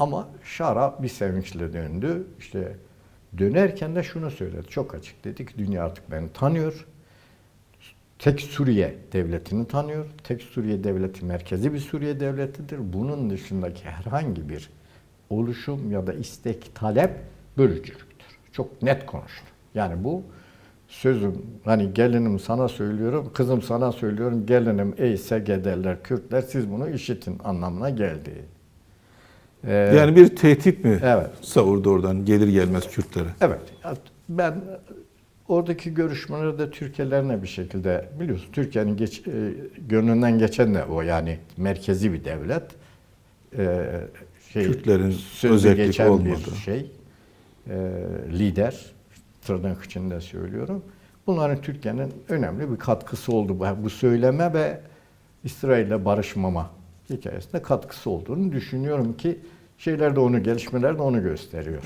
Ama Şara bir sevinçle döndü. İşte dönerken de şunu söyledi. Çok açık dedi ki dünya artık beni tanıyor. Tek Suriye devletini tanıyor. Tek Suriye devleti merkezi bir Suriye devletidir. Bunun dışındaki herhangi bir oluşum ya da istek, talep bölücülüktür. Çok net konuştu. Yani bu sözüm hani gelinim sana söylüyorum, kızım sana söylüyorum, gelinim ey SGD'ler, Kürtler siz bunu işitin anlamına geldi. Ee, Yani bir tehdit mi Evet. savurdu oradan gelir gelmez Kürtlere? Evet. Ben oradaki görüşmelerde Türkiye'lerine bir şekilde biliyorsun Türkiye'nin geç, e, gönlünden geçen de o yani merkezi bir devlet. E, şey, Kürtlerin sözü özellik geçen olmadığı. bir şey. e, lider tırnak içinde söylüyorum. Bunların Türkiye'nin önemli bir katkısı oldu bu, bu söyleme ve İsrail'le barışmama hikayesinde katkısı olduğunu düşünüyorum ki şeyler de onu, gelişmeler de onu gösteriyor.